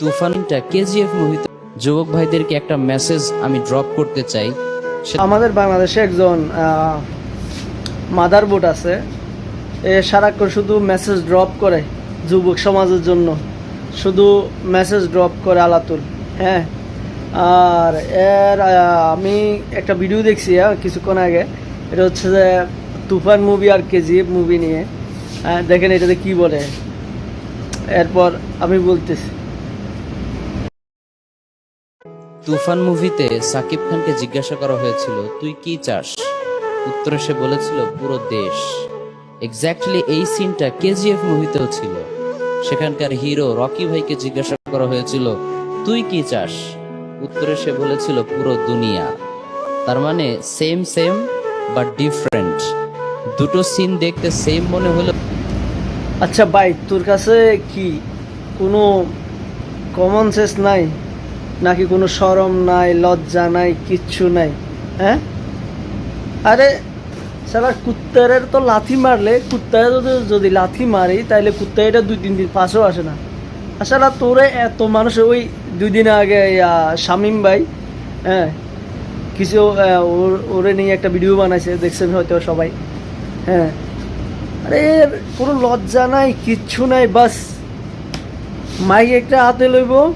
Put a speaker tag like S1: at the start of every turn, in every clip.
S1: তুফানটা কেজিএফ মুভিতে যুবক ভাইদেরকে একটা মেসেজ আমি ড্রপ করতে চাই।
S2: আমাদের বাংলাদেশে একজন মাদার বোর্ড আছে। এ সারাক্ষণ শুধু মেসেজ ড্রপ করে যুবক সমাজের জন্য। শুধু মেসেজ ড্রপ করে আলাতুল হ্যাঁ। আর এর আমি একটা ভিডিও দেখছি হ্যাঁ, কিছুক্ষণ আগে। এটা হচ্ছে যে তুফান মুভি আর কেজিএফ মুভি নিয়ে। হ্যাঁ, দেখেন এটাতে কি বলে। এরপর আমি বলতেছি।
S1: তুফান মুভিতে সাকিব খানকে জিজ্ঞাসা করা হয়েছিল, তুই কি চাস? উত্তরে সে বলেছিল, পুরো দেশ। এক্স্যাক্টলি এই সিনটা কেজিএফ মুভিতেও ছিল। সেখানকার হিরো রকি ভাইকে জিজ্ঞাসা করা হয়েছিল, তুই কি চাস? উত্তরে সে বলেছিল, পুরো দুনিয়া। তার মানে সেম সেম বাট ডিফারেন্ট দুটো সিন দেখতে সেম মনে হলো।
S2: আচ্ছা ভাই, তোর কাছে কি কোনো কমন সেন্স নাই? নাকি কোনো শরম নাই, লজ্জা নাই, কিচ্ছু নাই হ্যাঁ? আরে সালা কুত্তারের তো লাথি মারলে, কুত্তারে যদি যদি লাথি মারি তাহলে কুত্তা এটা দুই, তিন দিন পাশেও আসে না। আসলে তোরে এত মানুষ, ওই দুই দিন আগে শামীম ভাই হ্যাঁ কিছু ওর- ওরে নিয়ে একটা ভিডিও বানাইছে, দেখছেন হয়তো সবাই হ্যাঁ। আরে, কোনো লজ্জা নাই, কিচ্ছু নাই, বাস। মাইক একটা হাতে লইব।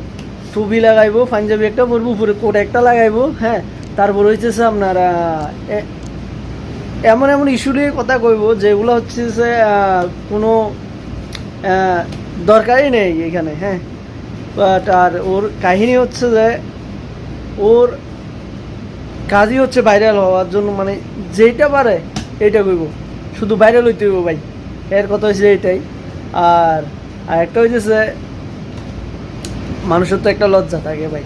S2: টুপি লাগাইবো, পাঞ্জাবি একটা পরবো, উপরে কোট একটা লাগাইবো হ্যাঁ? তারপর হচ্ছে আপনার এমন এমন ইস্যু নিয়ে কথা কইব, যেগুলো হচ্ছে যে কোনো দরকারই নেই এখানে হ্যাঁ? বাট আর ওর কাহিনী হচ্ছে যে, ওর কাজই হচ্ছে ভাইরাল হওয়ার জন্য মানে যেটা পারে এইটা কইব। শুধু ভাইরাল হইতে হইব ভাই। এর কথা হচ্ছে এটাই আর আর একটা হইতেছে মানুষের তো একটা লজ্জা থাকে ভাই।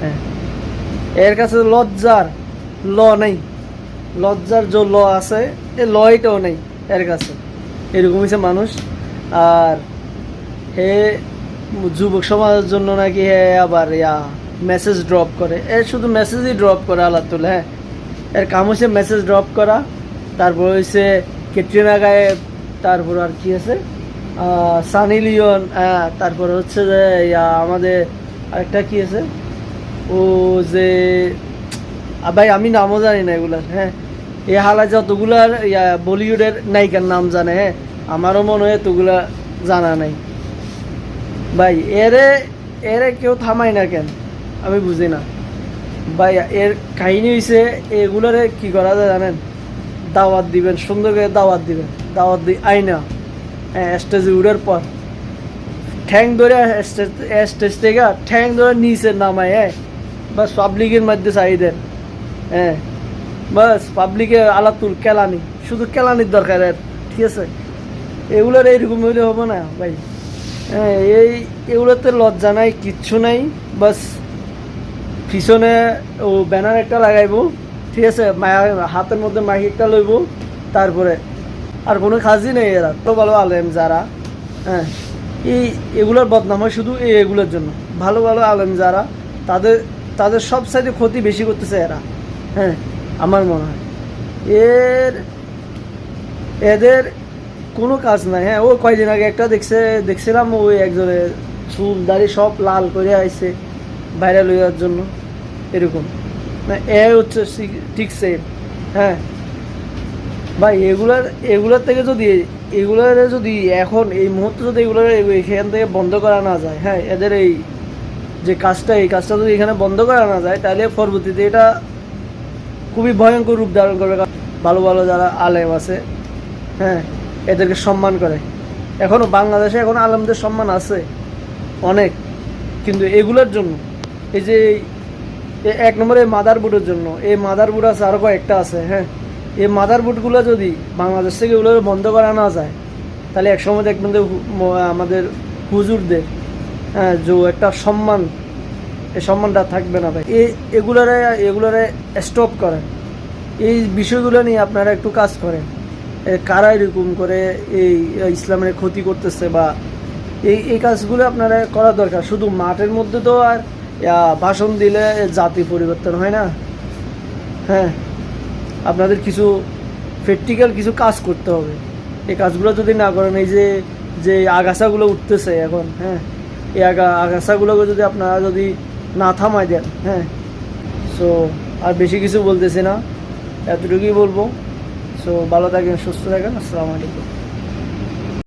S2: হ্যাঁ। এর কাছে লজ্জার ল নেই। লজ্জার যে ল আছে, এ ল এটাও নেই এর কাছে। এরকম হচ্ছে মানুষ। আর হে যুবক সমাজের জন্য নাকি হে আবার ইয়া মেসেজ ড্রপ করে। এ শুধু মেসেজই ড্রপ করে আল্লাহ তুলে হ্যাঁ। এর কাম হচ্ছে মেসেজ ড্রপ করা। তারপর হচ্ছে কেটরিনা গায়ে তারপর আর কি আছে? সানি লিওন হ্যাঁ তারপর হচ্ছে যে আমাদের আরেকটা কি আছে? ও যে ভাই, আমি নামও জানি না এগুলার হ্যাঁ। এই হালা যতগুলার ইয়া, বলিউডের নায়িকার নাম জানে হ্যাঁ আমারও মনে হয় এতগুলা জানা নাই। ভাই, এরে এরে কেউ থামায় না কেন? আমি বুঝি না। ভাই, এর কাহিনী হয়েছে এগুলোরে কি করা যায় জানেন? দাওয়াত দিবেন, সুন্দর করে দাওয়াত দিবেন। দাওয়াত দি আইনা স্টেজে উড়ার পর। ঠ্যাং ধরে স্টেজ থেকে ঠ্যাং ধরে নিচে নামায় হ্যাঁ। বাস পাবলিকের মধ্যে চাই দেন হ্যাঁ। বাস পাবলিকে আলাতুল কেলানি, শুধু কেলানির দরকার এর ঠিক আছে? এগুলোর এইরকম হইলে হবে না ভাই। হ্যাঁ এই, এগুলোতে লজ্জা নাই, কিচ্ছু নাই। বাস পিছনে ও ব্যানার একটা লাগাইবো, ঠিক আছে? মায়া- হাতের মধ্যে মাইক একটা লইব, তারপরে আর কোনো কাজই নেই এরা। তো ভালো আলেম যারা হ্যাঁ এই এগুলোর বদনাম হয় শুধু এই এগুলোর জন্য। ভালো ভালো আলেম যারা, তাদের তাদের সব সাইডে ক্ষতি বেশি করতেছে এরা হ্যাঁ আমার মনে হয়। এর, এদের কোনো কাজ নাই হ্যাঁ ও কয়দিন আগে একটা দেখছে, দেখছিলাম ওই একজনের চুল দাড়ি সব লাল করে আইছে ভাইরাল হওয়ার জন্য, এরকম। না, এ হচ্ছে ঠিক সেম হ্যাঁ। ভাই, এগুলার এগুলার থেকে যদি, এগুলার যদি এখন, এই মুহূর্তে যদি এগুলোর এখান থেকে বন্ধ করা না যায় হ্যাঁ এদের এই যে কাজটা, এই কাজটা যদি এখানে বন্ধ করা না যায়, তাহলে পরবর্তীতে এটা খুবই ভয়ঙ্কর রূপ ধারণ করবে ভালো ভালো যারা আলেম আছে হ্যাঁ এদেরকে সম্মান করে। এখনও বাংলাদেশে এখন আলেমদের সম্মান আছে, অনেক, কিন্তু এগুলোর জন্য, এই যে এক নম্বরে মাদার বুটের জন্য, এই মাদার বুট আছে আরও কয়েকটা আছে হ্যাঁ এই মাদার বুটগুলো যদি বাংলাদেশ থেকে এগুলো বন্ধ করা না যায়, তাহলে একসময় দেখবেন যে আমাদের হুজুরদের হ্যাঁ যে একটা সম্মান এই সম্মানটা থাকবে না ভাই। এই এগুলারে এগুলারে স্টপ করেন। এই বিষয়গুলো নিয়ে আপনারা একটু কাজ করেন। কারা এরকম করে এই ইসলামের ক্ষতি করতেছে বা এই এই কাজগুলো আপনারা করা দরকার। শুধু মাঠের মধ্যে তো আর ভাষণ দিলে জাতি পরিবর্তন হয় না। হ্যাঁ আপনাদের কিছু প্র্যাকটিক্যাল কিছু কাজ করতে হবে। এই কাজগুলো যদি না করেন, এই যে যে আগাছাগুলো উঠতেছে এখন হ্যাঁ এই আগা, আগাছাগুলোকে যদি আপনারা যদি না থামাই দেন হ্যাঁ সো আর বেশি কিছু বলতেছি না, এতটুকুই বলব। সো ভালো থাকেন, সুস্থ থাকেন, আসসালামু আলাইকুম।